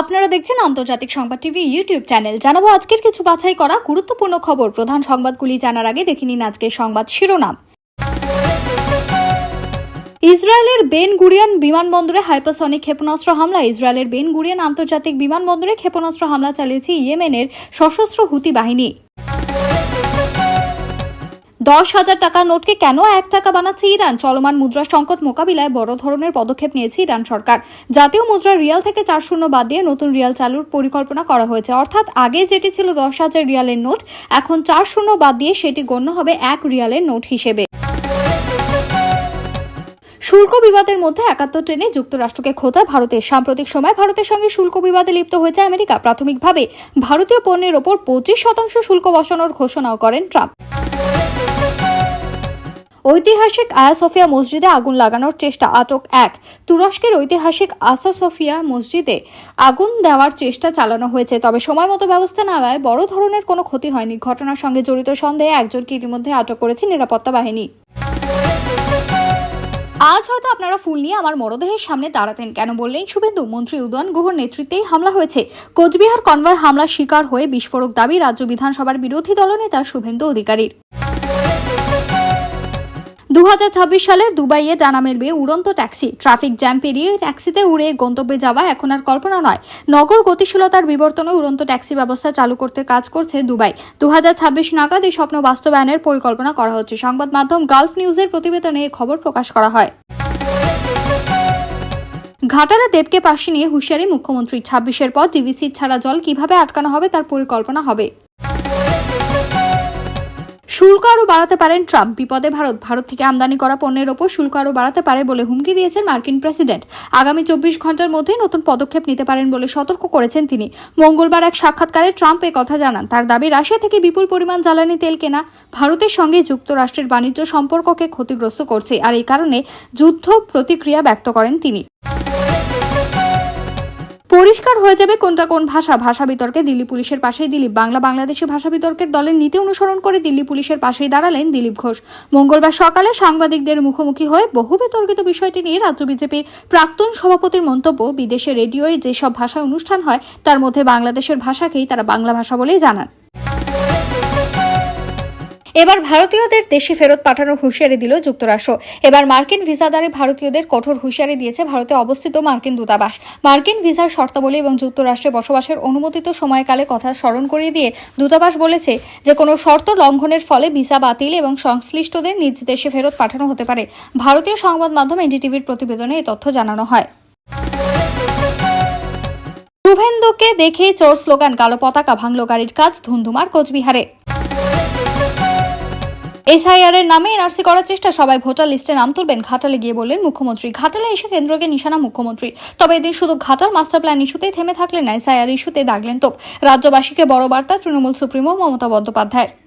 আপনারা দেখছেন আন্তর্জাতিক সংবাদ টিভি ইউটিউব চ্যানেল। জানাব আজকের কিছু বাছাই করা গুরুত্বপূর্ণ খবর। প্রধান সংবাদগুলি জানার আগে দেখে নিন আজকের সংবাদ শিরোনাম। ইসরায়েলের বেন গুরিয়ান বিমানবন্দরে হাইপারসনিক ক্ষেপণাস্ত্র হামলা ইসরায়েলের বেন গুরিয়ান আন্তর্জাতিক বিমানবন্দরে ক্ষেপণাস্ত্র হামলা চালিয়েছে ইয়েমেনের সশস্ত্র হুতি বাহিনী। দশ হাজার টাকার নোটকে কেন এক টাকা বানাচ্ছে ইরান? চলমান মুদ্রা সংকট মোকাবিলায় বড় ধরনের পদক্ষেপ নিয়েছে ইরান সরকার। জাতীয় মুদ্রা রিয়াল থেকে চার শূন্য বাদ দিয়ে নতুন রিয়াল চালুর পরিকল্পনা করা হয়েছে। অর্থাৎ আগে যেটি ছিল দশ হাজার রিয়ালের নোট, এখন চার শূন্য বাদ দিয়ে সেটি গণ্য হবে এক রিয়ালের নোট হিসেবে। শুল্ক বিবাদের মধ্যে একাত্তর ট্রেনে যুক্তরাষ্ট্রকে খোঁজা ভারতের। সাম্প্রতিক সময় ভারতের সঙ্গে শুল্ক বিবাদে লিপ্ত হয়েছে আমেরিকা। প্রাথমিকভাবে ভারতীয় পণ্যের ওপর পঁচিশ শতাংশ শুল্ক বসানোর ঘোষণাও করেন ট্রাম্প। ঐতিহাসিক আয়া সোফিয়া মসজিদে আগুন লাগানোর চেষ্টা, আটক এক। তুরস্কের ঐতিহাসিক আসা সোফিয়া মসজিদে আগুন দেওয়ার চেষ্টা চালানো হয়েছে, তবে সময় মতো ব্যবস্থা নেওয়ায় বড় ধরনের কোনো ক্ষতি হয়নি। ঘটনার সঙ্গে জড়িত সন্দেহে একজনকে ইতিমধ্যে আটক করেছে নিরাপত্তা বাহিনী। আজ হয়তো আপনারা ফুল নিয়ে আমার মরদেহের সামনে দাঁড়াতেন কেন বললেন শুভেন্দু? মন্ত্রী উদয়ন গুহর নেতৃত্বেই হামলা হয়েছে। কোচবিহার কনভয় হামলার শিকার হয়ে বিস্ফোরক দাবি রাজ্য বিধানসভার বিরোধী দলনেতা শুভেন্দু অধিকারীর। দু হাজার ছাব্বিশ সালের দুবাইয়ে জানা মিলবে উড়ন্ত ট্যাক্সি। ট্রাফিক জ্যাম পেরিয়ে ট্যাক্সিতে উড়ে গন্তব্যে যাওয়া এখন আর কল্পনা নয়। নগর গতিশীলতার বিবর্তনে উড়ন্ত ট্যাক্সি ব্যবস্থা চালু করতে কাজ করছে দুবাই। দু নাগাদ এই স্বপ্ন বাস্তবায়নের পরিকল্পনা করা হচ্ছে। সংবাদ মাধ্যম গালফ নিউজের প্রতিবেদনে খবর প্রকাশ করা হয়। ঘাটারা দেবকে পাশে নিয়ে হুঁশিয়ারি মুখ্যমন্ত্রী। ছাব্বিশের পর ডিভিসি ছাড়া জল কীভাবে আটকানো হবে তার পরিকল্পনা হবে। শুল্ক আরও বাড়াতে পারেন ট্রাম্প। বিপদে ভারত ভারত থেকে আমদানি করা পণ্যের ওপর শুল্ক আরও বাড়াতে পারে বলে হুমকি দিয়েছেন মার্কিন প্রেসিডেন্ট। আগামী চব্বিশ ঘণ্টার মধ্যেই নতুন পদক্ষেপ নিতে পারেন বলে সতর্ক করেছেন তিনি। মঙ্গলবার এক সাক্ষাৎকারে ট্রাম্প এ কথা জানান। তার দাবি, রাশিয়া থেকে বিপুল পরিমাণ জ্বালানি তেল কেনা ভারতের সঙ্গে যুক্তরাষ্ট্রের বাণিজ্য সম্পর্ককে ক্ষতিগ্রস্ত করছে। আর এই কারণে যুদ্ধ প্রতিক্রিয়া ব্যক্ত করেন তিনি। পরিষ্কার হয়ে যাবে কোনটা কোন ভাষা। ভাষা বিতর্কে দিল্লি পুলিশের পাশেই দিলীপ। বাংলা বাংলাদেশি ভাষা বিতর্কের দলের নীতি অনুসরণ করে দিল্লি পুলিশের পাশেই দাঁড়ালেন দিলীপ ঘোষ। মঙ্গলবার সকালে সাংবাদিকদের মুখোমুখি হয়ে বহু বিতর্কিত বিষয়টি নিয়ে রাজ্য বিজেপির প্রাক্তন সভাপতির মন্তব্য, বিদেশে রেডিওয়ে যেসব ভাষা অনুষ্ঠান হয়, তার মধ্যে বাংলাদেশের ভাষাকেই তারা বাংলা ভাষা বলেই জানান। এবার ভারতীয়দের দেশে ফেরত পাঠানোর হুঁশিয়ারি দিল যুক্তরাষ্ট্র। এবার মার্কিন ভিসা ভিসাদারে ভারতীয়দের কঠোর হুঁশিয়ারি দিয়েছে ভারতে অবস্থিত মার্কিন দূতাবাস। মার্কিন ভিসার শর্তাবলী এবং যুক্তরাষ্ট্রে বসবাসের অনুমোদিত সময়কালে কথা স্মরণ করিয়ে দিয়ে দূতাবাস বলেছে যে, কোনো শর্ত লঙ্ঘনের ফলে ভিসা বাতিল এবং সংশ্লিষ্টদের নিজ দেশে ফেরত পাঠানো হতে পারে। ভারতীয় সংবাদ মাধ্যম এনডিটিভির প্রতিবেদনে এই তথ্য জানানো হয়। শুভেন্দুকে দেখে চোর স্লোগান কালো পতাকা ভাঙল গাড়ির কাজ ধুন্ধুমার কোচবিহারে। এসআইআর এর নামে এনআরসি করার চেষ্টা সবাই ভোটার লিস্টে নাম তুলবেন ঘাটালে গিয়ে বললেন মুখ্যমন্ত্রী। ঘাটালে এসে কেন্দ্রকে নিশানা মুখ্যমন্ত্রী। তবে এদিন শুধু ঘাটার মাস্টার প্ল্যান ইস্যুতেই থেমে থাকলেন এসআইআর ইস্যুতে দাগলেন তোপ। রাজ্যবাসীকে বড় বার্তা, তৃণমূল সুপ্রিমো মমতা বন্দ্যোপাধ্যায়ের।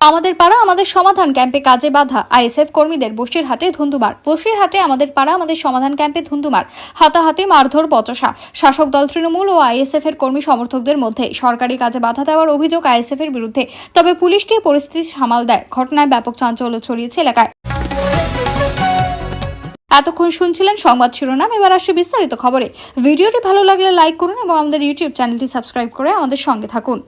আমাদের পাড়া, আমাদের সমাধান ক্যাম্পে কাজে বাধা। আইএসএফ কর্মীদের বসিরহাটে ধুন্ধুমার বসিরহাটে আমাদের পাড়া, আমাদের সমাধান ক্যাম্পে ধুন্ধুমার হাতাহাতি মারধর বচসা। শাসক দল তৃণমূল ও আইএসএফ এর কর্মী সমর্থকদের মধ্যে সরকারি কাজে বাধা দেওয়ার অভিযোগ আইএসএফ এর বিরুদ্ধে। তবে পুলিশকে পরিস্থিতি সামাল দেয়। ঘটনায় ব্যাপক চাঞ্চল্য ছড়িয়েছে এলাকায়। এতক্ষণ শুনছিলেন সংবাদ শিরোনাম। এবার আসছে বিস্তারিত খবরে। ভিডিওটি ভালো লাগলে লাইক করুন এবং আমাদের ইউটিউব চ্যানেলটি সাবস্ক্রাইব করে আমাদের সঙ্গে থাকুন।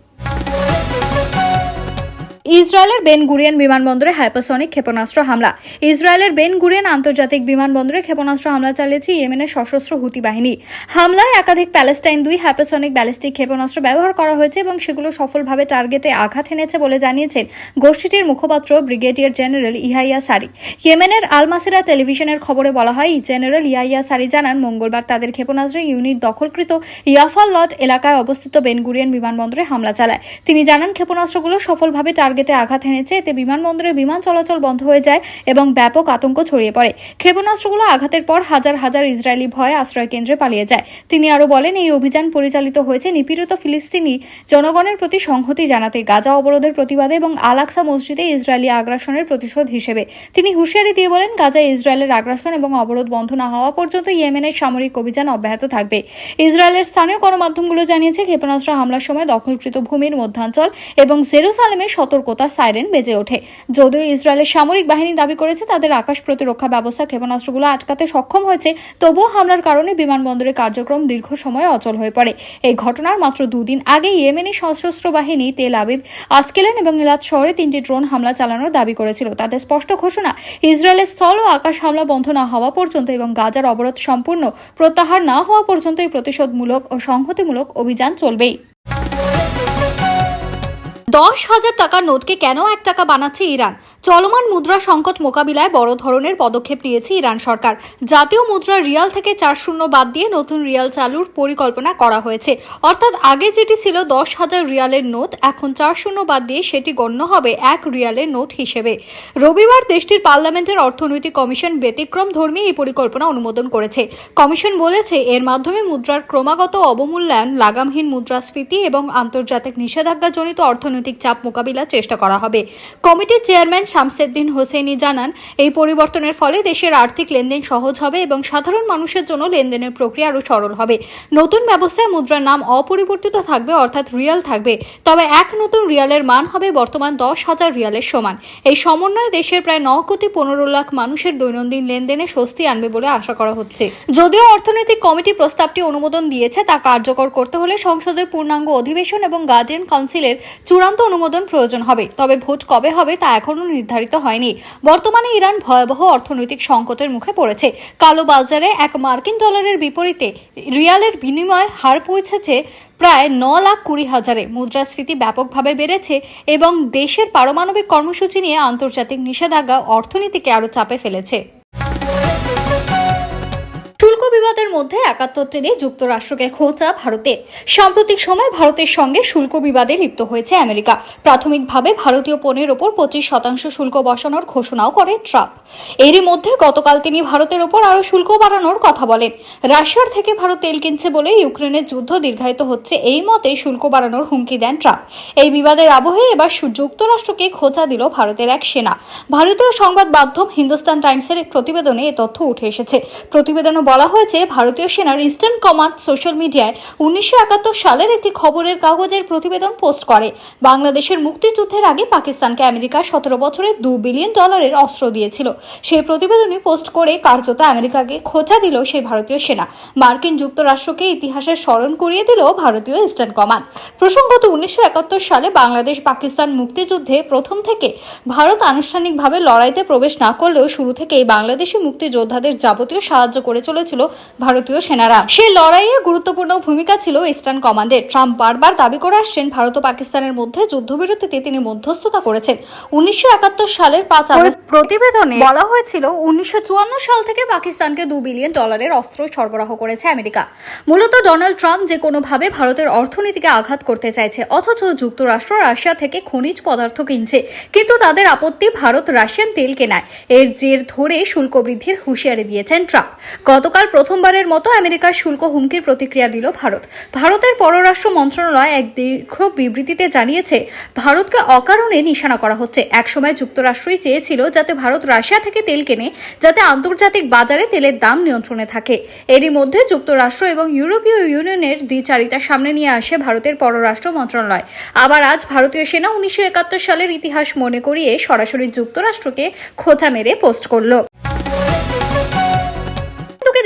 ইসরায়েলের বেন গুরিয়ান বিমানবন্দরে হাইপারসনিক ক্ষেপণাস্ত্র হামলা। ইসরায়েলের বেন গুরিয়ান আন্তর্জাতিক বিমানবন্দরে ক্ষেপণাস্ত্র হামলা চালিয়েছে ইয়েমেনের সশস্ত্র হুতি বাহিনী। হামলায় একাধিক প্যালেস্টাইন দুই হাইপারসনিক ব্যালিস্টিক ক্ষেপণাস্ত্র ব্যবহার করা হয়েছে এবং সেগুলো সফলভাবে টার্গেটে আঘাত এনেছে বলে জানিয়েছেন গোষ্ঠীটির মুখপাত্র ব্রিগেডিয়ার জেনারেল ইহাইয়া সারি। ইয়েমেনের আলমাসিরা টেলিভিশনের খবরে বলা হয়, জেনারেল ইহাইয়া সারি জানান, মঙ্গলবার তাদের ক্ষেপণাস্ত্র ইউনিট দখলকৃত ইয়াফাল লট এলাকায় অবস্থিত বেন বেনগুরিয়ান বিমানবন্দরে হামলা চালায়। তিনি জানান, ক্ষেপণাস্ত্রগুলো সফলভাবে টার্গেটে আঘাত এনেছে, এতে বিমানবন্দরে বিমান চলাচল বন্ধ হয়ে যায় এবং ব্যাপক আতঙ্ক ছড়িয়ে পড়ে। ক্ষেপণাস্ত্রগুলো আঘাতের পর হাজার হাজার ইসরায়েলি ভয়ে আশ্রয় কেন্দ্রে পালিয়ে যায়। তিনি আরও বলেন, এই অভিযান পরিচালিত হয়েছে নিপীড়িত ফিলিস্তিনি জনগণের প্রতি সংহতি জানাতে, গাজা অবরোধের প্রতিবাদে এবং আলাক্সা মসজিদে ইসরায়েলি আগ্রাসনের প্রতিশোধ হিসেবে। তিনি হুঁশিয়ারি দিয়ে বলেন গাজায় ইসরায়েলের আগ্রাসন এবং অবরোধ বন্ধ না হওয়া পর্যন্ত ইয়েমেনের সামরিক অভিযান অব্যাহত থাকবে। ইসরায়েলের স্থানীয় গণমাধ্যমগুলো জানিয়েছে, ক্ষেপণাস্ত্র হামলার সময় দখলকৃত ভূমির মধ্যাঞ্চল এবং জেরুসালেমে সতর্ক সতর্কতা সাইরেন বেজে ওঠে। যদিও ইসরায়েলের সামরিক বাহিনী দাবি করেছে তাদের আকাশ প্রতিরক্ষা ব্যবস্থা ক্ষেপণাস্ত্রগুলো আটকাতে সক্ষম হয়েছে, তবুও হামলার কারণে বিমানবন্দরের কার্যক্রম দীর্ঘ সময় অচল হয়ে পড়ে। এই ঘটনার মাত্র দুদিন আগে ইয়েমেনি সশস্ত্র বাহিনী তেল আবিব আসকেলেন এবং ইলাদ শহরে তিনটি ড্রোন হামলা চালানোর দাবি করেছিল। তাদের স্পষ্ট ঘোষণা, ইসরায়েলের স্থল ও আকাশ হামলা বন্ধ না হওয়া পর্যন্ত এবং গাজার অবরোধ সম্পূর্ণ প্রত্যাহার না হওয়া পর্যন্ত এই প্রতিশোধমূলক ও সংহতিমূলক অভিযান চলবেই। দশ হাজার টাকার নোটকে কেন এক টাকা বানাচ্ছে ইরান? চলমান মুদ্রা সংকট মোকাবিলায় বড় ধরনের পদক্ষেপ নিয়েছে ইরান সরকার। জাতীয় মুদ্রা রিয়াল থেকে চার শূন্য বাদ দিয়ে নতুন রিয়াল চালুর পরিকল্পনা করা হয়েছে। অর্থাৎ আগে যেটি ছিল দশ হাজার রিয়ালের নোট, এখন চার শূন্য বাদ দিয়ে সেটি গণ্য হবে এক রিয়ালের নোট হিসেবে। রবিবার দেশটির পার্লামেন্টের অর্থনৈতিক কমিশন ব্যতিক্রম ধর্মী এই পরিকল্পনা অনুমোদন করেছে। কমিশন বলেছে, এর মাধ্যমে মুদ্রার ক্রমাগত অবমূল্যায়ন, লাগামহীন মুদ্রাস্ফীতি এবং আন্তর্জাতিক নিষেধাজ্ঞাজনিত অর্থনৈতিক চাপ মোকাবিলার চেষ্টা করা হবে। কমিটির চেয়ারম্যান শামসেদ্দিন হোসেনি জানান, এই পরিবর্তনের ফলে দেশের আর্থিক লেনদেন সহজ হবে এবং সাধারণ মানুষের জন্য লেনদেনের প্রক্রিয়া আরও সরল হবে। নতুন ব্যবস্থায় মুদ্রার নাম অপরিবর্তিত থাকবে, অর্থাৎ রিয়াল থাকবে। তবে এক নতুন রিয়ালের মান হবে বর্তমান দশ হাজার রিয়ালের সমান। এই সমন্বয়ে দেশের প্রায় ন কোটি পনেরো লাখ মানুষের দৈনন্দিন লেনদেনে স্বস্তি আনবে বলে আশা করা হচ্ছে। যদিও অর্থনৈতিক কমিটি প্রস্তাবটি অনুমোদন দিয়েছে, তা কার্যকর করতে হলে সংসদের পূর্ণাঙ্গ অধিবেশন এবং গার্ডিয়ান কাউন্সিলের চূড়ান্ত অনুমোদন প্রয়োজন হবে। তবে ভোট কবে হবে তা এখনও নির্ধারিত হয়নি। বর্তমানে ইরান ভয়াবহ অর্থনৈতিক সংকটের মুখে পড়েছে। কালো বাজারে এক মার্কিন ডলারের বিপরীতে রিয়ালের বিনিময় হার পৌঁছেছে প্রায় ন লাখ কুড়ি হাজারে। মুদ্রাস্ফীতি ব্যাপকভাবে বেড়েছে এবং দেশের পারমাণবিক কর্মসূচি নিয়ে আন্তর্জাতিক নিষেধাজ্ঞা অর্থনীতিকে আরও চাপে ফেলেছে। শুল্ক মধ্যে একাত্তর ট্রেনে যুক্তরাষ্ট্রকে খোঁচা ভারতে। সাম্প্রতিক সময় ভারতের সঙ্গে শুল্ক বিবাদে লিপ্ত হয়েছে আমেরিকা। প্রাথমিকভাবে ভারতীয় পণ্যের ওপর পঁচিশ শতাংশ শুল্ক বসানোর ঘোষণাও করে ট্রাম্প। এরই মধ্যে গতকাল তিনি ভারতের ওপর আরও শুল্ক বাড়ানোর কথা বলেন। রাশিয়ার থেকে ভারত তেল কিনছে বলে ইউক্রেনের যুদ্ধ দীর্ঘায়িত হচ্ছে এই মতে শুল্ক বাড়ানোর হুমকি দেন ট্রাম্প। এই বিবাদের আবহে এবার যুক্তরাষ্ট্রকে খোঁচা দিল ভারতের এক সেনা। ভারতীয় সংবাদ মাধ্যম হিন্দুস্তান টাইমসের এক প্রতিবেদনে এ তথ্য উঠে এসেছে। প্রতিবেদনে বলা হয়েছে ভারতীয় সেনার ইস্টার্ন কমান্ড সোশ্যাল মিডিয়ায় উনিশশো একাত্তর সালের একটি খবরের কাগজের প্রতিবেদন পোস্ট করে। বাংলাদেশের মুক্তিযুদ্ধের আগে পাকিস্তানকে আমেরিকা সতেরো বছরে দু বিলিয়ন ডলারের অস্ত্র দিয়েছিল। সেই প্রতিবেদনে পোস্ট করে কার্যত আমেরিকাকে খোঁচা দিল সেই ভারতীয় সেনা। মার্কিন যুক্তরাষ্ট্রকে ইতিহাসের স্মরণ করিয়ে দিল ভারতীয় ইস্টার্ন কমান্ড প্রসঙ্গত উনিশশো একাত্তর সালে বাংলাদেশ পাকিস্তান মুক্তিযুদ্ধে প্রথম থেকে ভারত আনুষ্ঠানিকভাবে লড়াইতে প্রবেশ না করলেও শুরু থেকেই বাংলাদেশি মুক্তিযোদ্ধাদের যাবতীয় সাহায্য করে চলেছিল ভারতীয় সেনারা। সেই লড়াইয়ে গুরুত্বপূর্ণ ভূমিকা ছিল ইস্টার্ন কমান্ডের ট্রাম্প বারবার দাবি করে আসছেন, ভারত ও পাকিস্তানের মধ্যে যুদ্ধবিরতিতে তিনি মধ্যস্থতা করেছেন। উনিশশো একাত্তর সালের পাঁচ প্রতিবেদনে বলা হয়েছিল, উনিশশো চুয়ান্ন সাল থেকে পাকিস্তানকে দু বিলিয়ন ডলারের অস্ত্র সরবরাহ করেছে আমেরিকা। মূলত ডোনাল্ড ট্রাম্প যে কোনোভাবে ভারতের অর্থনীতিকে আঘাত করতে চাইছে, অথচ যুক্তরাষ্ট্র রাশিয়া থেকে খনিজ পদার্থ কিনছে, কিন্তু তাদের আপত্তি ভারত রাশিয়ান তেল কেনায়। এর জের ধরে শুল্ক বৃদ্ধির হুঁশিয়ারি দিয়েছেন ট্রাম্প। গতকাল প্রথমবারের মতো আমেরিকার শুল্ক হুমকির প্রতিক্রিয়া দিল ভারত। ভারতের পররাষ্ট্র মন্ত্রণালয় এক দীর্ঘ বিবৃতিতে জানিয়েছে, ভারতকে অকারণে নিশানা করা হচ্ছে। একসময় যুক্তরাষ্ট্রই চেয়েছিল যাতে ভারত রাশিয়া থেকে তেল কেনে, যাতে আন্তর্জাতিক বাজারে তেলের দাম নিয়ন্ত্রণে থাকে। এরই মধ্যে যুক্তরাষ্ট্র এবং ইউরোপীয় ইউনিয়নের দ্বিচারিতা সামনে নিয়ে আসে ভারতের পররাষ্ট্র মন্ত্রণালয়। আবার আজ ভারতীয় সেনা উনিশশো একাত্তর সালের ইতিহাস মনে করিয়ে সরাসরি যুক্তরাষ্ট্রকে খোঁচা মেরে পোস্ট করল।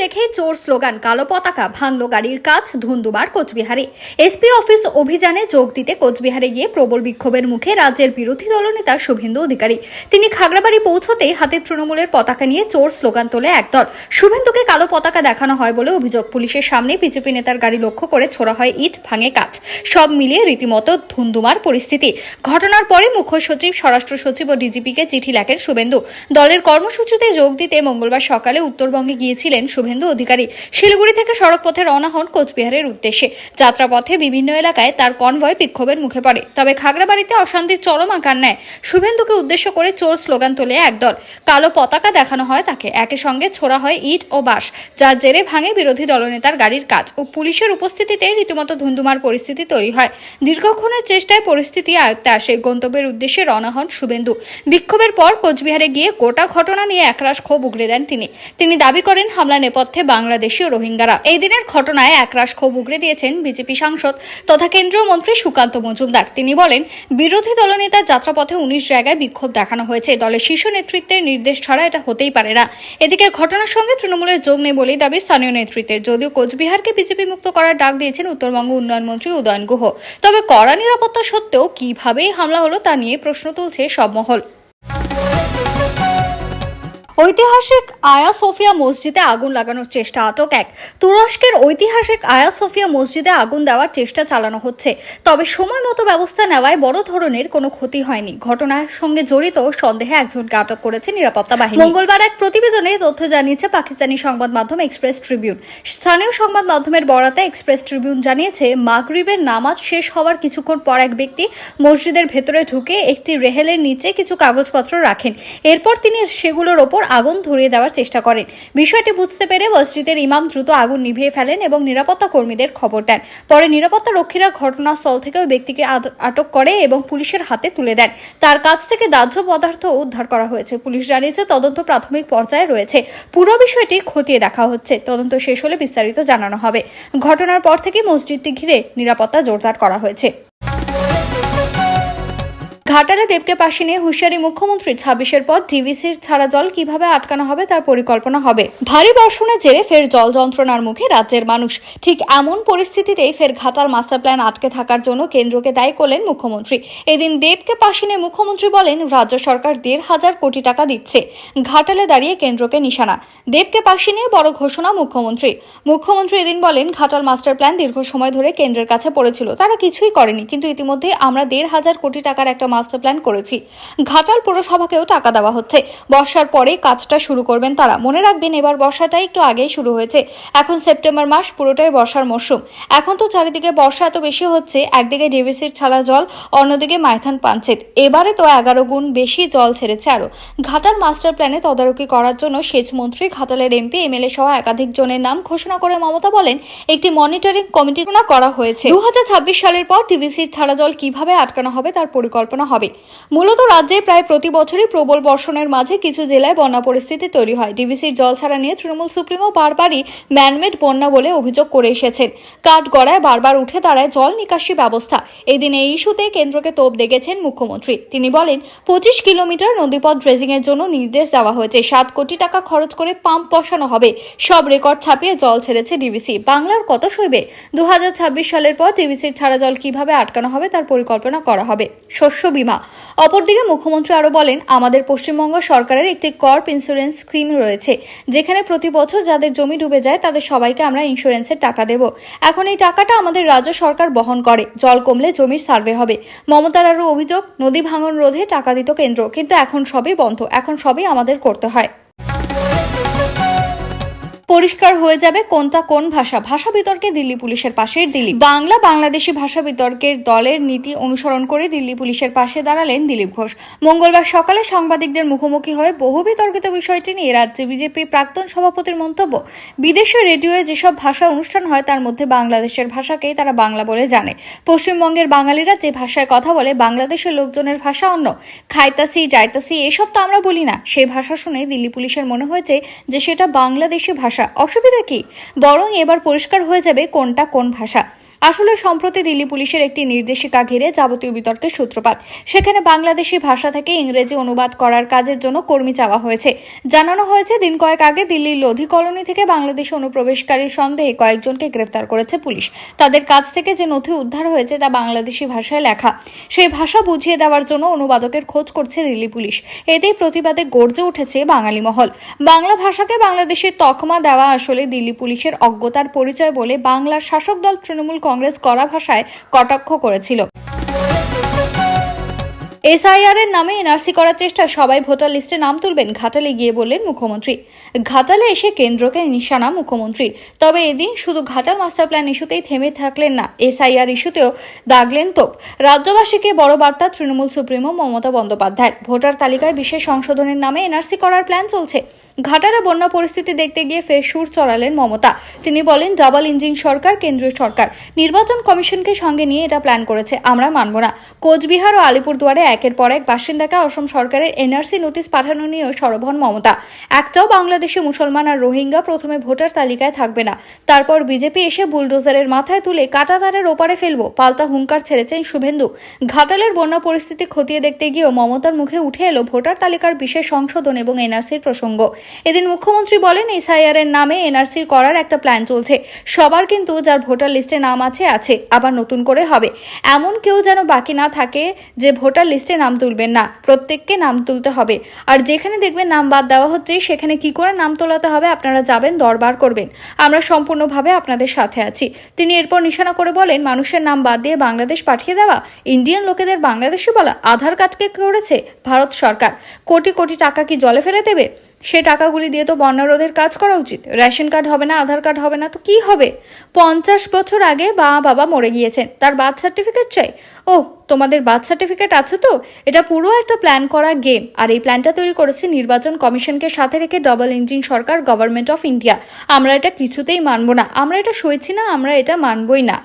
তোকে দেখে চোর স্লোগান, কালো পতাকা, ভাঙলো গাড়ির কাজ, ধুন্দুবার কোচবিহারে। এসপি অফিস অভিযানে যোগ দিতে কোচবিহারে গিয়ে প্রবল বিক্ষোভের মুখে রাজ্যের বিরোধী দলনেতা শুভেন্দু অধিকারী। তিনি খাগড়াবাড়ি পৌঁছতেই হাতে তৃণমূলের পতাকা নিয়ে চোর স্লোগান তোলে একদল। শুভেন্দুকে কালো পতাকা দেখানো হয় বলে অভিযোগ। পুলিশের সামনে বিজেপি নেতার গাড়ি লক্ষ্য করে ছোড়া হয় ইট, ভাঙে কাজ সব মিলিয়ে রীতিমতো ধুন্দুমার পরিস্থিতি। ঘটনার পরে মুখ্য সচিব, স্বরাষ্ট্র সচিব ও ডিজিপিকে চিঠি লেখেন শুভেন্দু। দলের কর্মসূচিতে যোগ দিতে মঙ্গলবার সকালে উত্তরবঙ্গে গিয়েছিলেন শুভেন্দু। অধিকারী। শিলিগুড়ি থেকে সড়ক পথে রওনা হন কোচবিহারের উদ্দেশ্যে। যাত্রাপথে বিভিন্ন এলাকায় তার কনভয় বিক্ষোভের মুখে পড়ে। তবে খাগড়াবাড়িতে অশান্তির চরম আকার নেয়। শুভেন্দুকে উদ্দেশ্য করে চোর স্লোগান তোলে একদল কালো পতাকা দেখানো হয় তাকে। একই সঙ্গে ছোড়া হয় ইট ও বাঁশ, যার জেরে ভাঙে বিরোধী দলনেতার গাড়ির কাজ ও পুলিশের উপস্থিতিতে রীতিমতো ধুন্ধুমার পরিস্থিতি তৈরি হয়। দীর্ঘক্ষণের চেষ্টায় পরিস্থিতি আয়ত্তে আসে। গন্তব্যের উদ্দেশ্যে রওনা হন শুভেন্দু। বিক্ষোভের পর কোচবিহারে গিয়ে গোটা ঘটনা নিয়ে একরাশ ক্ষোভ উগড়ে দেন তিনি। তিনি দাবি করেন, হামলা নেপথ্যে নেপথ্যে বাংলাদেশি ও রোহিঙ্গারা। এই দিনের ঘটনায় একরাশ ক্ষোভ উগড়ে দিয়েছেন বিজেপি সাংসদ তথা কেন্দ্রীয় মন্ত্রী সুকান্ত মজুমদার। তিনি বলেন, বিরোধী দলনেতার যাত্রাপথে উনিশ জায়গায় বিক্ষোভ দেখানো হয়েছে। দলের শীর্ষ নেতৃত্বের নির্দেশ ছাড়া এটা হতেই পারে না। এদিকে ঘটনার সঙ্গে তৃণমূলের যোগ নেই বলেই দাবি স্থানীয় নেতৃত্বের। যদিও কোচবিহারকে বিজেপি মুক্ত করার ডাক দিয়েছেন উত্তরবঙ্গ উন্নয়ন মন্ত্রী উদয়ন গুহ। তবে কড়া নিরাপত্তা সত্ত্বেও কীভাবে হামলা হলো তা নিয়ে প্রশ্ন তুলছে সব মহল। ঐতিহাসিক আয়া সোফিয়া মসজিদে আগুন লাগানোর চেষ্টা আটক এক। তুরস্কের ঐতিহাসিক আয়া সোফিয়া মসজিদে আগুন দেওয়ার চেষ্টা চালানো হচ্ছে। তবে সময় মতো ব্যবস্থা নেওয়ায় বড় ধরনের কোনো ক্ষতি হয়নি। ঘটনার সঙ্গে জড়িত সন্দেহে একজনকে আটক করেছে নিরাপত্তা বাহিনী। মঙ্গলবার এক প্রতিবেদনে তথ্য জানিয়েছে পাকিস্তানি সংবাদ মাধ্যম এক্সপ্রেস ট্রিবিউন। স্থানীয় সংবাদ মাধ্যমের বরাতে এক্সপ্রেস ট্রিবিউন জানিয়েছে, মাগরিবের নামাজ শেষ হওয়ার কিছুক্ষণ পর এক ব্যক্তি মসজিদের ভেতরে ঢুকে একটি রেহেলের নিচে কিছু কাগজপত্র রাখেন। এরপর তিনি সেগুলোর ওপর আগুন ধরিয়ে দেওয়ার চেষ্টা করেন। বিষয়টি বুঝতে পেরে মসজিদের ইমাম দ্রুত আগুন নিভিয়ে ফেলেন এবং নিরাপত্তা কর্মীদের খবর দেন। পরে নিরাপত্তা রক্ষীরা ঘটনাস্থল থেকে ওই ব্যক্তিকে আটক করে এবং পুলিশের হাতে তুলে দেন। তার কাছ থেকে দাহ্য পদার্থ উদ্ধার করা হয়েছে। পুলিশ জানিয়েছে, তদন্ত প্রাথমিক পর্যায়ে রয়েছে। পুরো বিষয়টি খতিয়ে দেখা হচ্ছে। তদন্ত শেষ হলে বিস্তারিত জানানো হবে। ঘটনার পর থেকে মসজিদটি ঘিরে নিরাপত্তা জোরদার করা হয়েছে। ঘাটালে দেবকে পাশে নিয়ে হুঁশিয়ারি মুখ্যমন্ত্রী ছাব্বিশের পর ডিভিসির ছাড়া জল কীভাবে আটকানো হবে তার পরিকল্পনা হবে। ভারী বর্ষণের জেরে ফের জল যন্ত্রণার মুখে রাজ্যের মানুষ। ঠিক এমন পরিস্থিতিতেই ফের ঘাটাল মাস্টার প্ল্যান আটকে থাকার জন্য কেন্দ্রকে দায়ী করলেন মুখ্যমন্ত্রী। এদিন দেবকে পাশে নিয়ে মুখ্যমন্ত্রী বলেন, রাজ্য সরকার দেড় হাজার কোটি টাকা দিচ্ছে। ঘাটালে দাঁড়িয়ে কেন্দ্রকে নিশানা। দেবকে পাশে নিয়ে বড় ঘোষণা মুখ্যমন্ত্রী। মুখ্যমন্ত্রী এদিন বলেন, ঘাটাল মাস্টার প্ল্যান দীর্ঘ সময় ধরে কেন্দ্রের কাছে পড়েছিল। তারা কিছুই করেনি। কিন্তু ইতিমধ্যে আমরা দেড় হাজার কোটি টাকার একটা মাস্টার প্ল্যান করেছি। ঘাটাল পুরসভাকেও টাকা দেওয়া হচ্ছে। বর্ষার পরে কাজটা শুরু করবেন তারা। মনে রাখবেন, এবার বর্ষাটা একটু আগেই শুরু হয়েছে। এখন সেপ্টেম্বর মাস, পুরোটাই বর্ষার মরশুম। এখন তো চারিদিকে বর্ষা এত বেশি হচ্ছে, একদিকে ডিভিসির ছাড়া জল, অন্যদিকে মাইথান পাঞ্চেত এবারে তো এগারো গুণ বেশি জল ছেড়েছে আরও। ঘাটাল মাস্টার প্ল্যানে তদারকি করার জন্য সেচ মন্ত্রী ঘাটালের এমপি, এমএলএ সহ একাধিক জনের নাম ঘোষণা করে মমতা বলেন, একটি মনিটরিং কমিটি করা হয়েছে। দু হাজার ছাব্বিশ সালের পর টিভিসির ছাড়া জল কীভাবে আটকানো হবে তার পরিকল্পনা হবে। মূলত রাজ্যে প্রায় প্রতি বছরই প্রবল বর্ষণের মাঝে কিছু জেলায় বন্যা পরিস্থিতি তৈরি হয়। ডিভিসির জল ছাড়া নিয়ে তৃণমূল সুপ্রিমো বারবারই ম্যানমেড বন্যা বলে অভিযোগ করে এসেছেন। কাঠগড়ায় বারবার উঠে দাঁড়ায় জল নিকাশি ব্যবস্থা। এদিন এই ইস্যুতে কেন্দ্রকে তোপ দেখেছেন মুখ্যমন্ত্রী। তিনি বলেন, পঁচিশ কিলোমিটার নদীপথ ড্রেজিং এর জন্য নির্দেশ দেওয়া হয়েছে। সাত কোটি টাকা খরচ করে পাম্প বসানো হবে। সব রেকর্ড ছাপিয়ে জল ছেড়েছে ডিভিসি বাংলার কত সইবে দু হাজার ছাব্বিশ সালের পর ডিভিসির ছাড়া জল কীভাবে আটকানো হবে তার পরিকল্পনা করা হবে। শস্য বীমা। অপরদিকে মুখ্যমন্ত্রী আরও বলেন, আমাদের পশ্চিমবঙ্গ সরকারের একটি কর্প ইন্স্যুরেন্স স্কিম রয়েছে, যেখানে প্রতি বছর যাদের জমি ডুবে যায়, তাদের সবাইকে আমরা ইন্স্যুরেন্সের টাকা দেব। এখন এই টাকাটা আমাদের রাজ্য সরকার বহন করে, জল কমলে জমির সার্ভে হবে। মমতার আরও অভিযোগ, নদী ভাঙন রোধে টাকা দিত কেন্দ্র, কিন্তু এখন সবই বন্ধ, এখন সবই আমাদের করতে হয়। পরিষ্কার হয়ে যাবে কোনটা কোন ভাষা। ভাষা বিতর্কে দিল্লি পুলিশের পাশের দিলীপ। বাংলা বাংলাদেশি ভাষা বিতর্কের দলের নীতি অনুসরণ করে দিল্লি পুলিশের পাশে দাঁড়ালেন দিলীপ ঘোষ। মঙ্গলবার সকালে সাংবাদিকদের মুখোমুখি হয়ে বহু বিতর্কিত বিষয়টি নিয়ে রাজ্যে বিজেপি প্রাক্তন সভাপতির মন্তব্য। বিদেশে রেডিওয়ে যেসব ভাষা অনুষ্ঠান হয়, তার মধ্যে বাংলাদেশের ভাষাকেই তারা বাংলা বলে জানে। পশ্চিমবঙ্গের বাঙালিরা যে ভাষায় কথা বলে, বাংলাদেশের লোকজনের ভাষা অন্য। খাইতাসি যাইতাসি এসব তো আমরা বলি না। সেই ভাষা শুনে দিল্লি পুলিশের মনে হয়েছে যে, সেটা বাংলাদেশি ভাষা অসুবিধা কি? বরং এবার পরিষ্কার হয়ে যাবে কোনটা কোন ভাষা। আসলে সম্প্রতি দিল্লি পুলিশের একটি নির্দেশিকা ঘিরে যাবতীয় বিতর্কের সূত্রপাত। সেখানে বাংলাদেশি ভাষা থেকে ইংরেজি অনুবাদ করার কাজের জন্য কর্মী চাওয়া হয়েছে। জানানো হয়েছে, দিন কয়েক আগে দিল্লির লোধি কলোনি থেকে বাংলাদেশে অনুপ্রবেশকারী সন্দেহে কয়েকজনকে গ্রেফতার করেছে পুলিশ। তাদের কাছ থেকে যে নথি উদ্ধার হয়েছে তা বাংলাদেশি ভাষায় লেখা। সেই ভাষা বুঝিয়ে দেওয়ার জন্য অনুবাদকের খোঁজ করছে দিল্লি পুলিশ। এতেই প্রতিবাদে গর্জে উঠেছে বাঙালি মহল। বাংলা ভাষাকে বাংলাদেশের তকমা দেওয়া আসলে দিল্লি পুলিশের অজ্ঞতার পরিচয় বলে বাংলার শাসক দল তৃণমূল কংগ্রেস কড়া ভাষায় কটাক্ষ করেছিল। এসআইআর এর নামে এনআরসি করার চেষ্টা সবাই ভোটার লিস্টে নাম তুলবেন ঘাটালে গিয়ে বললেন মুখ্যমন্ত্রী। ঘাটালে এসে কেন্দ্রকে নিশানা মুখ্যমন্ত্রীর। তবে এদিন শুধু ঘাটাল মাস্টার প্ল্যান ইস্যুতেই থেমে থাকলেন না, এসআইআর ইস্যুতেও দাগলেন তোপ। রাজ্যবাসীকে বড় বার্তা তৃণমূল সুপ্রিমো মমতা বন্দ্যোপাধ্যায় ভোটার তালিকায় বিশেষ সংশোধনের নামে এনআরসি করার প্ল্যান চলছে। ঘাটালে বন্যা পরিস্থিতি দেখতে গিয়ে ফের সুর চড়ালেন মমতা। তিনি বলেন, ডাবল ইঞ্জিন সরকার, কেন্দ্রীয় সরকার। নির্বাচন কমিশনকে সঙ্গে নিয়ে এটা প্ল্যান করেছে, আমরা মানব না। কোচবিহার ও আলিপুরদুয়ারে একের পর এক বাসিন্দাকে অসম সরকারের এনআরসি নোটিশ পাঠানো নিয়েও সরব হন মমতা। একটাও বাংলাদেশি মুসলমান আর রোহিঙ্গা প্রথমে ভোটার তালিকায় থাকবে না। তারপর বিজেপি এসে বুলডোজারের মাথায় তুলে কাটা তারের ওপারে ফেলব, পাল্টা হুঙ্কার ছেড়েছেন শুভেন্দু। ঘাটালের বন্যা পরিস্থিতি খতিয়ে দেখতে গিয়েও মমতার মুখে উঠে এলো ভোটার তালিকার বিশেষ সংশোধন এবং এনআরসির প্রসঙ্গ। এদিন মুখ্যমন্ত্রী বলেন এসআইআর এর নামে এনআরসি করার একটা প্ল্যান চলছে। সবার কিন্তু যার ভোটার লিস্টে নাম আছে আছে। আবার নতুন করে হবে। এমন কেউ যেন বাকি না থাকে যে ভোটার লিস্টে নাম তুলবেন না। প্রত্যেককে নাম তুলতে হবে। আর যেখানে দেখবেন নাম বাদ দেওয়া হচ্ছে, সেখানে কি করে নাম তোলাতে হবে আপনারা যাবেন, দরবার করবেন। আমরা সম্পূর্ণভাবে আপনাদের সাথে আছি। তিনি এরপর নিশানা করে বলেন, মানুষের নাম বাদ দিয়ে বাংলাদেশ পাঠিয়ে দেওয়া, ইন্ডিয়ান লোকেদের বাংলাদেশে বলা, আধার কার্ডকে করেছে ভারত সরকার। কোটি কোটি টাকা কি জলে ফেলে দেবে? সে টাকাগুলি দিয়ে তো বন্যা রোধের কাজ করা উচিত। রেশন কার্ড হবে না, আধার কার্ড হবে না, তো কি হবে? পঞ্চাশ বছর আগে মা বাবা মরে গিয়েছেন, তার বার্থ সার্টিফিকেট চাই। ও তোমাদের বার্থ সার্টিফিকেট আছে তো? এটা পুরো একটা প্ল্যান করা গেম, আর এই প্ল্যানটা তৈরি করেছে নির্বাচন কমিশনকে সাথে রেখে ডবল ইঞ্জিন সরকার, গভর্নমেন্ট অফ ইন্ডিয়া। আমরা এটা কিছুতেই মানবো না, আমরা এটা সইছি না, আমরা এটা মানবই না।